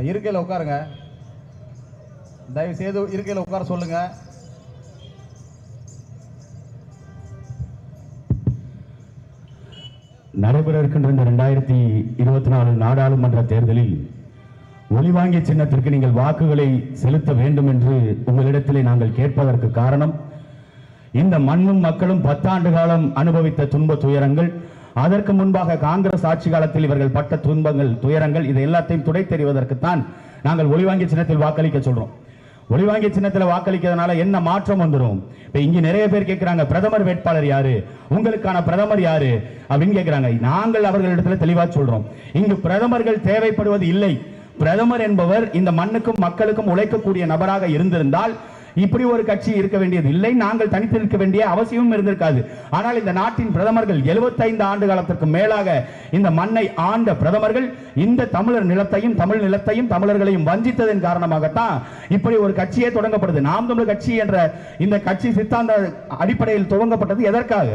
இருக்கையில் உட்காருங்க. தயவு செய்து இருக்கையில் உட்கார சொல்லுங்க. நடைபெற இருக்கின்ற இந்த ரெண்டாயிரத்தி இருபத்தி நாலு நாடாளுமன்ற தேர்தலில் ஒளிவாங்கிய சின்னத்திற்கு நீங்கள் வாக்குகளை செலுத்த வேண்டும் என்று உங்களிடத்திலே நாங்கள் கேட்பதற்கு காரணம் இந்த மண்ணும் மக்களும் பத்தாண்டு காலம் அனுபவித்த துன்ப துயரங்கள் அதற்கு முன்பாக காங்கிரஸ் ஆட்சி காலத்தில் இவர்கள் பட்ட துன்பங்கள் துயரங்கள் இது எல்லாத்தையும் துடை தெரிவதற்குத்தான் நாங்கள் ஒளிவாங்கிய சின்னத்தில் வாக்களிக்க சொல்றோம். ஒளிவாங்கிய சின்னத்தில் வாக்களிக்கிறதுனால என்ன மாற்றம் வந்துடும் இப்போ இங்கே நிறைய பேர் கேட்குறாங்க பிரதமர் வேட்பாளர் யாரு? உங்களுக்கான பிரதமர் யாரு? அப்படின்னு கேட்குறாங்க நாங்கள் அவர்களிடத்துல தெளிவாக சொல்றோம். இங்கு பிரதமர்கள் தேவைப்படுவது இல்லை. பிரதமர் என்பவர் இந்த மண்ணுக்கும் மக்களுக்கும் உழைக்கக்கூடிய நபராக இருந்திருந்தால் இப்படி ஒரு கட்சி இருக்க வேண்டியது இல்லை. நாங்கள் தனித்து இருக்க வேண்டிய அவசியமும் இருந்திருக்காது. ஆனால் இந்த நாட்டின் பிரதமர்கள் 75 ஆண்டு காலத்திற்கு மேலாக இந்த மண்ணை ஆண்ட பிரதமர்கள் இந்த தமிழர் நிலத்தையும் தமிழ் நிலத்தையும் தமிழர்களையும் வஞ்சித்ததன் காரணமாகத்தான் இப்படி ஒரு கட்சியே தொடங்கப்படுது. நாம் தமிழர் கட்சி என்ற இந்த கட்சி சித்தாந்த அடிப்படையில் துவங்கப்பட்டது எதற்காக?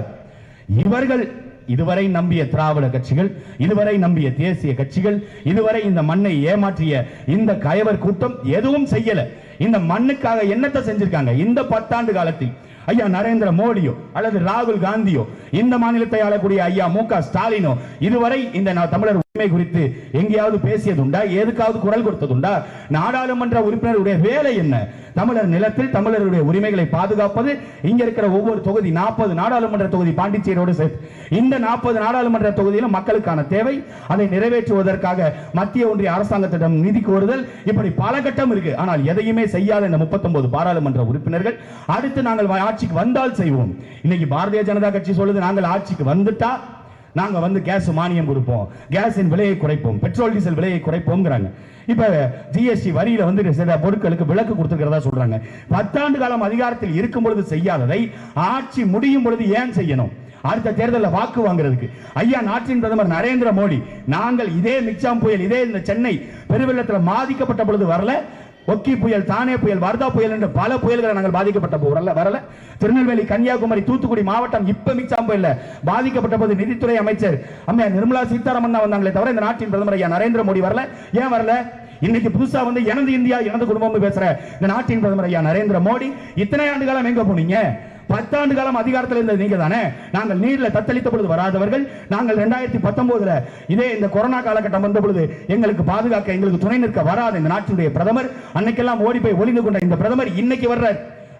இவர்கள் இதுவரை நம்பிய திராவிட கட்சிகள் இதுவரை நம்பிய தேசிய கட்சிகள் இதுவரை இந்த மண்ணை ஏமாற்றிய இந்த கயவர் கூட்டம் எதுவும் செய்யல. இந்த மண்ணுக்காக என்னத்தை செஞ்சிருக்காங்க? இந்த பத்தாண்டு காலத்தில் ஐயா நரேந்திர மோடியோ அல்லது ராகுல் காந்தியோ இந்த மாநிலத்தை ஆளக்கூடிய ஐயா மு க ஸ்டாலினோ இதுவரை இந்த தமிழர் உரிமை குறித்து எங்கேயாவது பேசியதுண்டா? எதுக்காவது குரல் கொடுத்ததுண்டா? நாடாளுமன்ற உறுப்பினருடைய வேலை என்ன? தமிழர் நிலத்தில் தமிழருடைய உரிமைகளை பாதுகாப்பது இங்க இருக்கிற ஒவ்வொரு தொகுதி நாற்பது நாடாளுமன்ற தொகுதி பாண்டிச்சேரியோடு சேர்த்து. இந்த நாற்பது நாடாளுமன்ற தொகுதியிலும் மக்களுக்கான தேவை அதை நிறைவேற்றுவதற்காக மத்திய ஒன்றிய அரசாங்கத்திடம் நிதி கோருதல். இப்படி பல கட்டம் இருக்கு. ஆனால் எதையுமே செய்யாத இந்த 39 பாராளுமன்ற உறுப்பினர்கள் அடுத்து நாங்கள் ஆட்சிக்கு வந்தால் செய்வோம். இன்னைக்கு பாரதிய ஜனதா கட்சி சொல்லுது நாங்கள் ஆட்சிக்கு வந்துட்டா நாங்கள் வந்து கேஸ் மானியம் கொடுப்போம். கேஸின் விலையை குறைப்போம். பெட்ரோல் டீசல் விலையை குறைப்போங்கிறாங்க இப்போ ஜிஎஸ்டி வரியில வந்து சில பொருட்களுக்கு விலக்கு கொடுத்துருக்கிறதா சொல்கிறாங்க பத்தாண்டு காலம் அதிகாரத்தில் இருக்கும் பொழுது செய்யாததை ஆட்சி முடியும் பொழுது ஏன் செய்யணும்? அடுத்த தேர்தலில் வாக்கு வாங்குறதுக்கு. ஐயா நாட்டின் பிரதமர் நரேந்திர மோடி நாங்கள் இதே மிக்சாம் புயல் இதே இந்த சென்னை பெருவெள்ளத்தில் பாதிக்கப்பட்ட பொழுது வரல. ஒக்கி புயல் தானே புயல் வர்தா புயல் என்று பல புயல்களை நாங்கள் பாதிக்கப்பட்ட போது வரல திருநெல்வேலி கன்னியாகுமரி தூத்துக்குடி மாவட்டம் இப்ப மிச்சாம் புயல்ல பாதிக்கப்பட்ட போது நிதித்துறை அமைச்சர் அம்மையா நிர்மலா சீதாராமன் தான் வந்தாங்களே தவிர இந்த நாட்டின் பிரதமர் ஐயா நரேந்திர மோடி வரல. ஏன் வரல? இன்னைக்கு புதுசா வந்து எனது இந்தியா எனது குடும்பம் பேசுற இந்த நாட்டின் பிரதமர் ஐயா நரேந்திர மோடி இத்தனை ஆண்டு காலம் எங்க போனீங்க? பத்தாண்டு காலம் அதிகாரத்தில் இருந்தது நீங்க தானே நாங்கள் நீர்ல தத்தளித்த பொழுது வராதவர்கள் நாங்கள் ரெண்டாயிரத்தி பத்தொன்பதுல இதே இந்த கொரோனா காலகட்டம் வந்த பொழுது எங்களுக்கு பாதுகாக்க எங்களுக்கு துணை நிற்க வராத இந்த நாட்டினுடைய பிரதமர் அன்னைக்கெல்லாம் ஓடி போய் ஒளிந்து கொண்ட இந்த பிரதமர் இன்னைக்கு வர்ற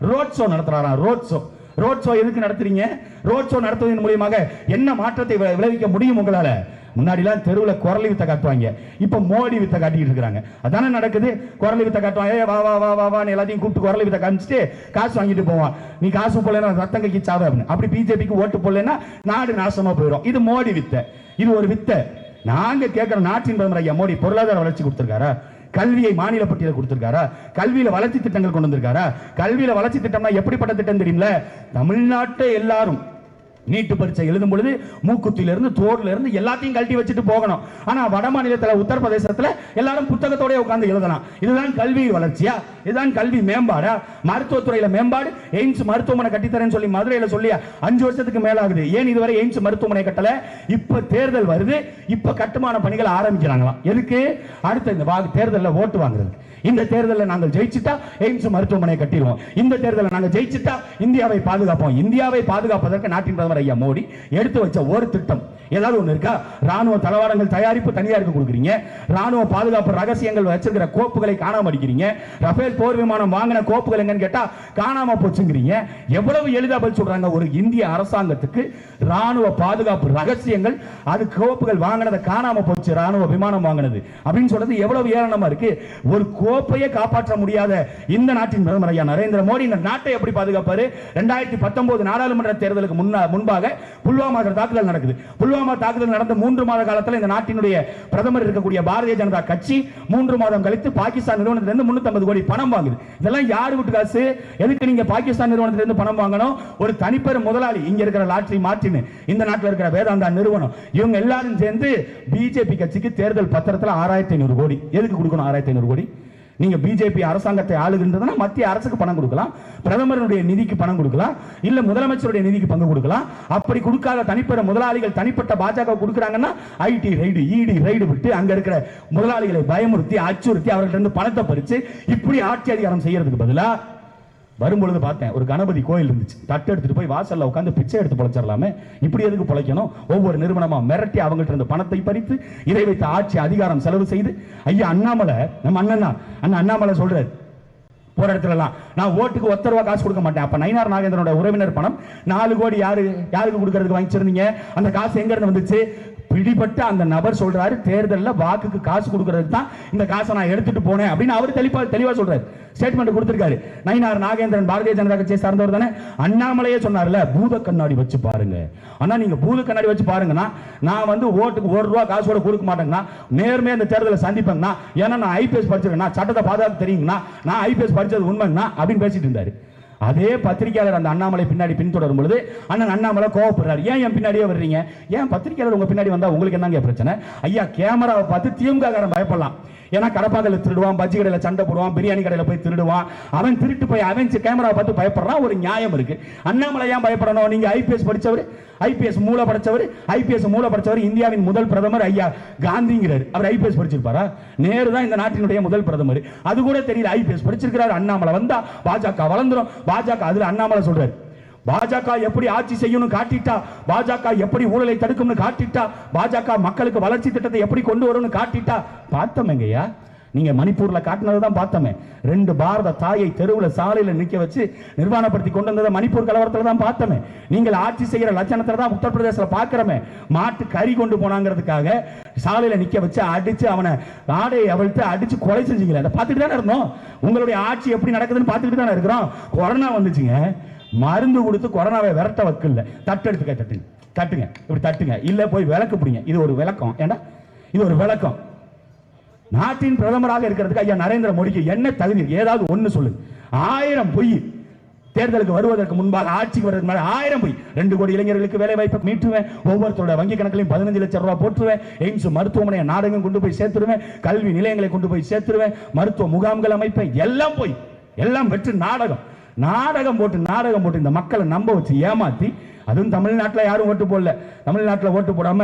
ரோட் ஷோ நடத்துறாராம் ரோட் ஷோ ரோட் ஷோ எதுக்கு நடத்துறீங்க? ரோட் ஷோ நடத்துவதன் மூலியமாக என்ன மாற்றத்தை வி- விளைவிக்க முடியும் உங்களால? முன்னாடிலாம் தெருவில் குரலி வித்த காட்டுவாங்க. இப்போ மோடி வித்த காட்டிட்டு இருக்கிறாங்க. அதானே நடக்குது? குரலி வித்த காட்டுவாங்க. ஏய், வா வா வா வா வான்னு எல்லாத்தையும் கூப்பிட்டு குரலி வித்த காமிச்சிட்டு காசு வாங்கிட்டு போவான். நீ காசு போடலன்னா ரத்தம் கைக்கு சாவ அப்படின்னு. அப்படி பிஜேபிக்கு ஓட்டு போடலன்னா நாடு நாசமா போயிடும். இது மோடி வித்த. இது ஒரு வித்த. நாங்க கேட்கிற நாட்டின் பிரதமர் ஐயா மோடி பொருளாதார வளர்ச்சி கொடுத்துருக்காரா? கல்வியை மாநில பட்டியல கொடுத்திருக்காரா? கல்வியில வளர்ச்சி திட்டங்கள் கொண்டு வந்திருக்காரா? கல்வியில வளர்ச்சி திட்டம்னா எப்படிப்பட்ட திட்டம் தெரியும்ல? தமிழ்நாட்டை எல்லாரும் நீட்டு பரீட்சை எழுதும் பொழுது மூக்குத்திலிருந்து இருந்து இருந்து எல்லாத்தையும் கழட்டி வச்சுட்டு போகணும். ஆனா வட மாநிலத்தில் உத்தரப்பிரதேசத்துல எல்லாரும் புத்தகத்தோடய உட்காந்து எழுதலாம். இதுதான் கல்வி வளர்ச்சியா? இதுதான் கல்வி மேம்பாடா? மருத்துவத்துறையில மேம்பாடு? எய்ம்ஸ் மருத்துவமனை கட்டித்தரேன்னு சொல்லி மதுரையில சொல்லி அஞ்சு வருஷத்துக்கு மேலாகுது. ஏன் இதுவரை எய்ம்ஸ் மருத்துவமனை கட்டல? இப்ப தேர்தல் வருது. இப்ப கட்டுமான பணிகள் ஆரம்பிக்கிறாங்களாம். எதுக்கு? அடுத்த இந்த தேர்தலில் ஓட்டு வாங்குறது. இந்த தேர்தலில் நாங்கள் ஜெயிச்சுட்டா எய்ம்ஸ் மருத்துவமனை கட்டிடுவோம். இந்த தேர்தலில் நாங்கள் ஜெயிச்சுட்டா இந்தியாவை பாதுகாப்போம். இந்தியாவை பாதுகாப்பதற்கு நாட்டின் பிரதமர் ஐயா மோடி எடுத்து வச்ச ஒரு திட்டம். ஏதாவது ஒன்று இருக்கா? ராணுவ தளவாடங்கள் தயாரிப்பு தனியாருக்கு கொடுக்குறீங்க. ராணுவ பாதுகாப்பு ரகசியங்கள் வச்சிருக்கிற கோப்புகளை காணாம அடிக்கிறீங்க. ரஃபேல் போர் விமானம் வாங்கின கோப்புகள் எங்கன்னு கேட்டா காணாம போச்சுங்கிறீங்க. எவ்வளவு எளிதா பதில் சொல்றாங்க? ஒரு இந்திய அரசாங்கத்துக்கு ராணுவ பாதுகாப்பு ரகசியங்கள் அது கோப்புகள் வாங்கினதை காணாம போச்சு ராணுவ விமானம் வாங்கினது. அப்படின்னு சொல்றது எவ்வளவு ஏளனமா இருக்கு. ஒரு கோப்பையை காப்பாற்ற முடியாத இந்த நாட்டின் பிரதமர் ஐயா நரேந்திர மோடி இந்த நாட்டை எப்படி பாதுகாப்பாரு? ரெண்டாயிரத்தி பத்தொன்பது நாடாளுமன்ற தேர்தலுக்கு முன்னா முன்பாக புல்வாமா தாக்குதல் நடக்குது. புல்வாமா தாக்குதல் நடந்த மூன்று மாத காலத்தில் இந்த நாட்டினுடைய பிரதமர் இருக்கக்கூடிய பாரதிய ஜனதா கட்சி மூன்று மாதம் கழித்து பாகிஸ்தான் நிறுவனத்திலிருந்து முன்னூத்தி கோடி பணம் வாங்குது. இதெல்லாம் யாரு வீட்டு காசு? எதுக்கு நீங்க பாகிஸ்தான் நிறுவனத்திலிருந்து பணம் வாங்கணும்? ஒரு தனிப்பெரும் முதலாளி இங்க இருக்கிற லாட்ரி மார்டின் இந்த நாட்டில் இருக்கிற வேதாந்தா நிறுவனம். இவங்க எல்லாரும் சேர்ந்து பிஜேபி கட்சிக்கு தேர்தல் பத்திரத்துல ஆறாயிரத்தி ஐநூறு கோடி. எதுக்கு கொடுக்கணும் ஆறாயிரத்தி ஐநூறு கோடி? நீங்க பிஜேபி அரசாங்கத்தை ஆளுகின்றதுனா மத்திய அரசுக்கு பணம் கொடுக்கலாம் பிரதமருடைய நிதிக்கு பணம் கொடுக்கலாம் இல்ல முதலமைச்சருடைய நிதிக்கு பங்கு கொடுக்கலாம். அப்படி கொடுக்காத தனிப்பட்ட முதலாளிகள் தனிப்பட்ட பாஜக கொடுக்குறாங்கன்னா ஐடி ரைடு இடி ரைடு விட்டு அங்க இருக்கிற முதலாளிகளை பயமுறுத்தி அச்சுறுத்தி அவர்கள்ட்ட இருந்து பணத்தை பறிச்சு இப்படி ஆட்சி அதிகாரம் செய்யறதுக்கு பதிலா வரும்பொழுது பார்த்தேன் ஒரு கணபதி கோயில் இருந்துச்சு. தட்டு எடுத்துட்டு போய் வாசல்ல உட்காந்து பிச்சை எடுத்து பொழைச்சிடலாமே. இப்படி எதுக்கு பொழைக்கணும்? ஒவ்வொரு நிறுவனமா மிரட்டி அவங்கள்ட்ட இருந்து பணத்தை பறித்து இதை வைத்து ஆட்சி அதிகாரம் செலவு செய்து ஐயா அண்ணாமலை நம்ம அண்ணன் தான் அண்ணன் அண்ணாமலை சொல்றாரு. போற இடத்துலலாம் நான் ஓட்டுக்கு ஒத்த ரூபா காசு கொடுக்க மாட்டேன். அப்ப நயினார் நாகேந்திரனோட உறவினர் பணம் நாலு கோடி யாரு யாருக்கு கொடுக்கறதுக்கு வாங்கிச்சிருந்தீங்க? அந்த காசு எங்க இருந்து வந்துச்சு? பிடிபட்டு அந்த நபர் சொல்றாரு தேர்தலில் வாக்குக்கு காசு கொடுக்கறதுக்கு தான் இந்த காசை நான் எடுத்துட்டு போனேன் அப்படின்னு அவர் தெளிவா தெளிவா சொல்றாரு. ஸ்டேட்மெண்ட் கொடுத்திருக்காரு. நயினார் நாகேந்திரன் பாரதிய ஜனதா கட்சியை சார்ந்தவர் தானே? அண்ணாமலையே சொன்னார்ல பூத கண்ணாடி வச்சு பாருங்க. ஆனா நீங்க பூத கண்ணாடி வச்சு பாருங்கன்னா நான் வந்து ஓட்டுக்கு ஒரு ரூபா காசு கூட கொடுக்க மாட்டேங்கன்னா நேர்மையா இந்த தேர்தலை சந்திப்பேங்கண்ணா. ஏன்னா நான் ஐபிஎஸ் படிச்சிருக்கேன் சட்டத்தை பாதுகாப்பு தெரியுங்கன்னா நான் ஐபிஎஸ் படிச்சது உண்மைங்கண்ணா அப்படின்னு பேசிட்டு இருந்தாரு. அதே பத்திரிகையாளர் அந்த அண்ணாமலை பின்னாடி பின்தொடரும் பொழுது அண்ணன் அண்ணாமலை கோவப்படுறாரு. ஏன் என் பின்னாடியே வர்றீங்க? ஏன் பத்திரிகையாளர் உங்க பின்னாடி வந்தா உங்களுக்கு என்னங்க பிரச்சனை? ஐயா கேமராவை பார்த்து திமுக காரன் பயப்படலாம். ஏன்னா கடப்பாதையில் திருடுவான் பஜ்ஜி கடையில சண்டை போடுவான் பிரியாணி கடையில போய் திருடுவான். அவன் திருட்டு போய் அவன் கேமராவை பார்த்து பயப்படுறான் ஒரு நியாயம் இருக்கு. அண்ணாமலை ஏன் பயப்படணும்? நீங்க ஐபிஎஸ் படிச்சவர் ஐபிஎஸ் மூல படைச்சவர் ஐபிஎஸ் மூல படைச்சவர் இந்தியாவின் முதல் பிரதமர் ஐயா காந்திங்கிறார். அவர் ஐபிஎஸ் படிச்சிருப்பாரா? நேரு தான் இந்த நாட்டினுடைய முதல் பிரதமர். அது கூட தெரியல ஐபிஎஸ் படிச்சிருக்கிறார் அண்ணாமலை வந்தா பாஜக வளர்ந்துரும். பாஜக அதுல அண்ணாமலை சொல்றாரு. பாஜக எப்படி ஆட்சி செய்யணும் காட்டிட்டா பாஜக எப்படி ஊழலை தடுக்கும்னு காட்டிட்டா பாஜக மக்களுக்கு வளர்ச்சி திட்டத்தை எப்படி கொண்டு வரும்னு காட்டிட்டா பார்த்தோமேங்கய்யா நீங்க மணிப்பூர்ல காட்டினது தான் பார்த்தோமே. ரெண்டு பாரத தாயை தெருவில் சாலையில் நிற்க வச்சு நிர்வாணப்படுத்தி கொண்டு வந்ததை மணிப்பூர் கலவரத்தில் தான் பார்த்தோமே. நீங்கள் ஆட்சி செய்கிற லட்சணத்தில் தான் உத்தரப்பிரதேசத்தில் பாக்குறோமே மாட்டு கறி கொண்டு போனாங்கிறதுக்காக சாலையில் நிற்க வச்சு அடிச்சு அவனை ஆடையை அவழ்த்து அடிச்சு கொலை செஞ்சீங்களே அதை பார்த்துட்டு தானே இருந்தோம். உங்களுடைய ஆட்சி எப்படி நடக்குதுன்னு பார்த்துக்கிட்டு தானே இருக்கிறோம். கொரோனா வந்துச்சுங்க. மருந்து கொடுத்து கொரோனாவை விரட்ட வக்கில்ல. தட்டெடுத்துக்க தட்டுங்க தட்டுங்க. இப்படி தட்டுங்க. இல்லை போய் விளக்கு பிடிங்க. இது ஒரு விளக்கம். ஏன்னா இது ஒரு விளக்கம். நாட்டின் பிரதமராக இருக்கிறதுக்கு ஐயா நரேந்திர மோடிக்கு என்ன தகுதி? ஏதாவது ஒன்று சொல்லுங்க ஆயிரம் பொய் தேர்தலுக்கு வருவதற்கு முன்பாக ஆட்சிக்கு வருவதற்கு முன்னாடி ஆயிரம் பொய். ரெண்டு கோடி இளைஞர்களுக்கு வேலை வாய்ப்பை மீட்டுவேன். ஒவ்வொருத்தரோட வங்கி கணக்கிலையும் பதினஞ்சு லட்சம் ரூபாய் போட்டுருவேன் எய்ம்ஸ் மருத்துவமனையை நாடகம் கொண்டு போய் சேர்த்துருவேன். கல்வி நிலையங்களை கொண்டு போய் சேர்த்துருவேன். மருத்துவ முகாம்கள் அமைப்பேன் எல்லாம் போய் எல்லாம் வெற்று நாடகம். நாடகம் போட்டு நாடகம் போட்டு இந்த மக்களை நம்ப வச்சு ஏமாத்தி அதுவும் தமிழ்நாட்டில் யாரும் ஓட்டு போடல. தமிழ்நாட்டில் ஓட்டு போடாம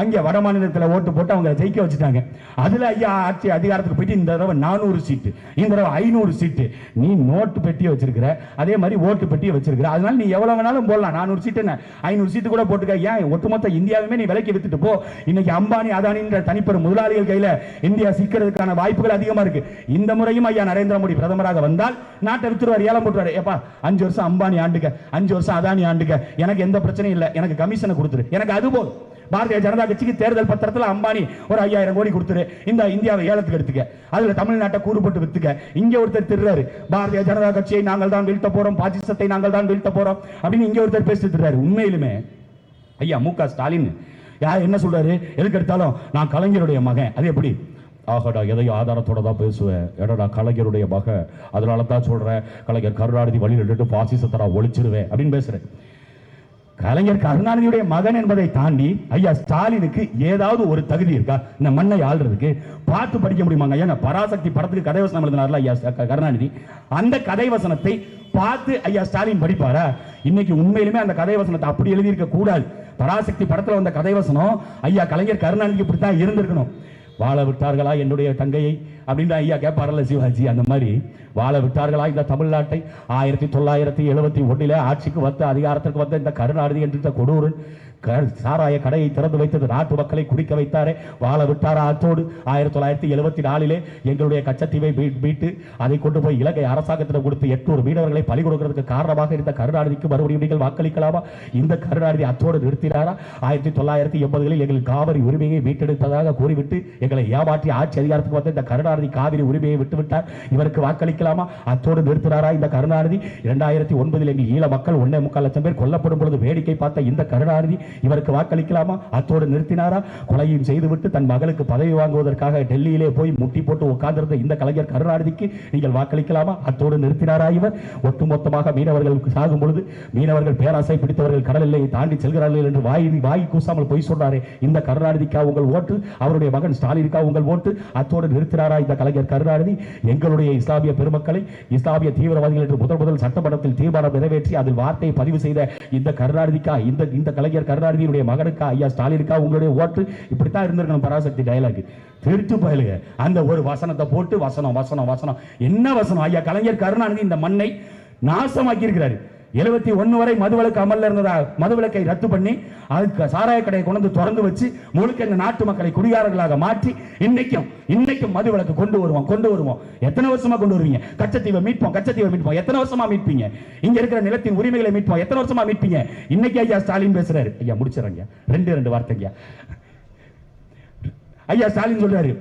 அங்கே வட மாநிலத்தில் ஓட்டு போட்டு அவங்க ஜெயிக்க வச்சுட்டாங்க. அதுல ஐயா ஆட்சி அதிகாரத்துக்கு போயிட்டு இந்த தடவை நானூறு சீட்டு இந்த தடவை ஐநூறு சீட்டு. நீ நோட்டு பெட்டியை வச்சிருக்கிற அதே மாதிரி ஓட்டு பெட்டியை வச்சிருக்கிற. அதனால நீ எவ்வளோ வேணாலும் போடலாம். நானூறு சீட்டு என்ன? ஐநூறு சீட்டு கூட போட்டுக்க. ஏன்? ஒட்டுமொத்த இந்தியாவுமே நீ விலைக்கு வித்துட்டு போ. இன்னைக்கு அம்பானி அதானின்ற தனிப்பெரும் முதலாளிகள் கையில இந்தியா சிக்கிறதுக்கான வாய்ப்புகள் அதிகமா இருக்கு. இந்த முறையும் ஐயா நரேந்திர மோடி பிரதமராக வந்தால் நாட்டை வித்துருவார் ஏலம் போட்டுருவார். ஏப்பா அஞ்சு வருஷம் அம்பானி ஆண்டுக்க அஞ்சு வருஷம் அதானி ஆண்டுக்க. எனக்கு எந்த பிரச்சனையும் இல்லை. எனக்கு கமிஷனை கொடுத்துரு. எனக்கு அது போதும். பாரதிய ஜனதா கட்சிக்கு தேர்தல் பத்திரத்தில் அம்பானி ஒரு ஐயாயிரம் கோடி கொடுத்துரு. இந்த இந்தியாவை ஏலத்துக்கு எடுத்துக்க. அதில் தமிழ்நாட்டை கூறுபட்டு வித்துக்க. இங்கே ஒருத்தர் திருறாரு. பாரதிய ஜனதா கட்சியை நாங்கள் தான் வீழ்த்த போறோம். பாசிசத்தை நாங்கள் தான் வீழ்த்த போறோம். அப்படின்னு இங்கே ஒருத்தர் பேசிட்டு இருக்காரு உண்மையிலுமே. ஐயா மு க ஸ்டாலின். யார் என்ன சொல்றாரு? எதுக்கு எடுத்தாலும் நான் கலைஞருடைய மகன். அது எப்படி? ஆகடா எதையும் ஆதாரத்தோட தான் பேசுவேன் எடடா கலைஞருடைய மக அதனால தான் சொல்கிறேன் கலைஞர் கருணாநிதி வழியில் நின்றுட்டு பாசிசத்தை நான் ஒழிச்சிருவேன் அப்படின்னு பேசுகிறேன் கலைஞர் கருணாநிதியுடைய மகன் என்பதை தாண்டி ஐயா ஸ்டாலினுக்கு ஏதாவது ஒரு தகுதி இருக்கா? இந்த மண்ணை ஆள்றதுக்கு பார்த்து படிக்க முடியுமாங்க? ஐயா பராசக்தி படத்துக்கு கதை வசனம் எழுதினார்ல ஐயா கருணாநிதி. அந்த கதை வசனத்தை பார்த்து ஐயா ஸ்டாலின் படிப்பாரா? இன்னைக்கு உண்மையிலுமே அந்த கதை வசனத்தை அப்படி எழுதியிருக்க கூடாது. பராசக்தி படத்துல வந்த கதை வசனம் ஐயா கலைஞர் கருணாநிதிக்கு இப்படி தான் இருந்திருக்கணும். வாழ விட்டார்களா என்னுடைய தங்கையை? அப்படின்னு ஐயா கேட்பாரல்ல சிவாஜி அந்த மாதிரி. வாழ விட்டார்களா இந்த தமிழ்நாட்டை? ஆயிரத்தி தொள்ளாயிரத்தி எழுபத்தி ஒன்றில் ஆட்சிக்கு வந்த அதிகாரத்திற்கு வந்த இந்த கருணாநிதி என்ற கொடூரன் சாராய கடையை திறந்து வைத்தது நாட்டு மக்களை குடிக்க வைத்தாரே. வாழ விட்டாரா அத்தோடு? ஆயிரத்தி தொள்ளாயிரத்தி எழுபத்தி நாலிலே எங்களுடைய கச்சத்தீவை மீட்டு அதை கொண்டு போய் இலங்கை அரசாங்கத்திடம் கொடுத்து எட்நூறு மீனவர்களை பலி கொடுக்கிறதுக்கு காரணமாக இருந்த கருணாநிதிக்கு மறுபடியும் நீங்கள் வாக்களிக்கலாமா? இந்த கருணாநிதி அத்தோடு நிறுத்தினாரா? ஆயிரத்தி தொள்ளாயிரத்தி எண்பதுகளில் எங்கள் காவிரி உரிமையை மீட்டெடுத்ததாக கூறிவிட்டு எங்களை ஏமாற்றி ஆட்சி அதிகாரத்துக்கு வந்த இந்த கருணாநிதி காவிரி உரிமையை விட்டுவிட்டார். இவருக்கு வாக்களிக்கலாமா? அத்தோடு நிறுத்தினாரா இந்த கருணாநிதி? இரண்டாயிரத்தி ஒன்பதில் எங்கள் ஈழ மக்கள் ஒன்னே முக்கால் லட்சம் பேர் கொல்லப்படும் பொழுது வேடிக்கை பார்த்த இந்த கருணாநிதி இவருக்கு வாக்களிக்கலாமா? அத்தோடு நிறுத்தினாரா? கொலையும் செய்துவிட்டு தன் மகளுக்கு பதவி வாங்குவதற்காக டெல்லியிலே போய் முட்டி போட்டு உட்கார்ந்திருந்த இந்த கலைஞர் கருணாநிதிக்கு நீங்கள் வாக்களிக்கலாமா? அத்தோடு நிறுத்தினாரா இவர்? ஒட்டுமொத்தமாக மீனவர்களுக்கு சாகும் பொழுது மீனவர்கள் பேராசை பிடித்தவர்கள் கடல் எல்லையை தாண்டி செல்கிறார்கள் என்று வாய் வாய் கூசாமல் பொய் சொல்றாரே. இந்த கருணாநிதிக்கா உங்கள் ஓட்டு? அவருடைய மகன் ஸ்டாலினுக்கா உங்கள் ஓட்டு? அத்தோடு நிறுத்தினாரா இந்த கலைஞர் கருணாநிதி? எங்களுடைய இஸ்லாமிய பெருமக்களை இஸ்லாமிய தீவிரவாதிகள் என்று முதல் முதல் சட்டமன்றத்தில் தீர்மானம் நிறைவேற்றி அதில் வார்த்தையை பதிவு செய்த இந்த கருணாநிதிக்கா இந்த இந்த கலைஞர் கருணாநிதியினுடைய மகனுக்கா ஐயா ஸ்டாலினுக்கா உங்களுடைய ஓட்டு இப்படித்தான் இருந்திருக்கணும் பராசக்தி டயலாக் திருட்டு பயலுக. அந்த ஒரு வசனத்தை போட்டு வசனம் வசனம் வசனம். என்ன வசனம்? ஐயா கலைஞர் கருணாநிதி இந்த மண்ணை நாசமாக்கி இருக்கிறாரு எழுபத்தி ஒன்னு வரை மதுவிலக்கு அமல்ல இருந்ததா? மதுவிலக்கை ரத்து பண்ணி அதுக்கு சாராய கடையை கொண்டு வந்து திறந்து வச்சு முழுக்க இந்த நாட்டு மக்களை குடிகாரர்களாக மாற்றி இன்னைக்கும் இன்னைக்கும் மதுவிலக்கு கொண்டு வருவோம் கொண்டு வருவோம். எத்தனை வருஷமா கொண்டு வருவீங்க? கச்சத்தீவை மீட்போம் கச்சத்தீவை மீட்போம். எத்தனை வருஷமா மீட்பீங்க? இங்க இருக்கிற நிலத்தின் உரிமைகளை மீட்போம். எத்தனை வருஷமா மீட்பீங்க? இன்னைக்கு ஐயா ஸ்டாலின் பேசுறாரு. ஐயா முடிச்சிடறேங்க. ரெண்டு ரெண்டு வார்த்தைங்க. ஐயா ஸ்டாலின் சொல்றாரு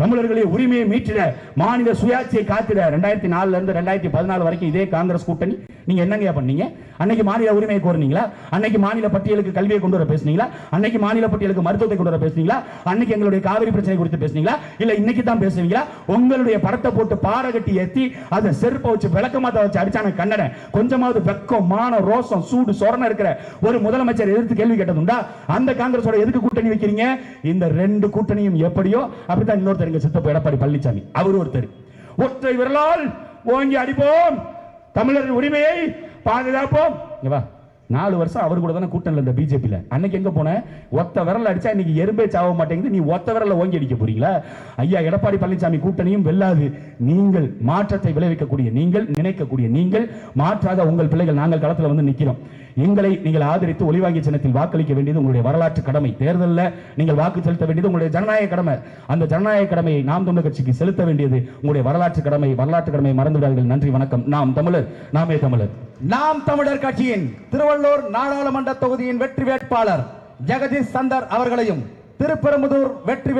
தமிழர்களே உரிமையை மீட்டிட மாநில சுயாட்சியை காத்திட. ரெண்டாயிரத்தி நாலுல இருந்து ரெண்டாயிரத்தி பதினாலு வரைக்கும் இதே காங்கிரஸ் கூட்டணி. நீங்க என்னங்க பண்ணீங்க? அன்னைக்கு மாநில உரிமையை கோருனீங்களா? அன்னைக்கு மாநில பட்டியலுக்கு கல்வியை கொண்டு வர பேசுனீங்களா? அன்னைக்கு மாநில பட்டியலுக்கு மருத்துவத்தை கொண்டு வர பேசுனீங்களா? அன்னைக்கு எங்களுடைய காவிரி பிரச்சனை குறித்து பேசுனீங்களா? இல்ல இன்னைக்கு தான் பேசுவீங்களா? உங்களுடைய படத்தை போட்டு பாறை கட்டி ஏத்தி அதை செருப்பை வச்சு விளக்கமாத்த வச்சு அடிச்சான கண்ணனை. கொஞ்சமாவது வெக்கம் மான ரோசம் சூடு சொரணம் இருக்கிற ஒரு முதலமைச்சர் எதிர்த்து கேள்வி கேட்டதுண்டா? அந்த காங்கிரஸோட எதுக்கு கூட்டணி வைக்கிறீங்க? இந்த ரெண்டு கூட்டணியும் எப்படியோ அப்படித்தான் இன்னொருத்தர் எங்க சித்தப்ப எடப்பாடி பழனிசாமி அவர் ஒருத்தர். ஒற்றை விரலால் ஓங்கி அடிப்போம். தமிழர் உரிமையை பாதுகாப்போம். வா. நாலு வருஷம் அவர் கூட தானே கூட்டணியில் இருந்த பிஜேபியில் அன்னைக்கு எங்க போனேன் ஒத்த விரல் அடிச்சா இன்னைக்கு எறும்பே சாவ மாட்டேங்குது. நீ ஒத்த விரல்ல ஓங்கி அடிக்க போறீங்களா? ஐயா எடப்பாடி பழனிசாமி கூட்டணியும் வெல்லாது. நீங்கள் மாற்றத்தை விளைவிக்கக்கூடிய நீங்கள் நினைக்கக்கூடிய நீங்கள் மாற்றாக உங்கள் பிள்ளைகள் நாங்கள் களத்தில் வந்து நிக்கிறோம். எங்களை நீங்கள் ஆதரித்து ஒளிவாங்கி சின்னத்தில் வாக்களிக்க வேண்டியது உங்களுடைய வரலாற்று கடமை. தேர்தலில் நீங்கள் வாக்கு செலுத்த வேண்டியது உங்களுடைய ஜனநாயக கடமை. அந்த ஜனநாயக கடமையை நாம் தமிழர் கட்சிக்கு செலுத்த வேண்டியது உங்களுடைய வரலாற்று கடமை வரலாற்று கடமை மறந்துவிடாதீர்கள். நன்றி வணக்கம். நாம் தமிழர் நாமே தமிழர். நாம் தமிழர் கட்சியின் திருவள்ளூர் நாடாளுமன்ற தொகுதியின் வெற்றி வேட்பாளர் ஜெகதீஷ் சந்தர் அவர்களையும் திருப்பெரும்புதூர் வெற்றி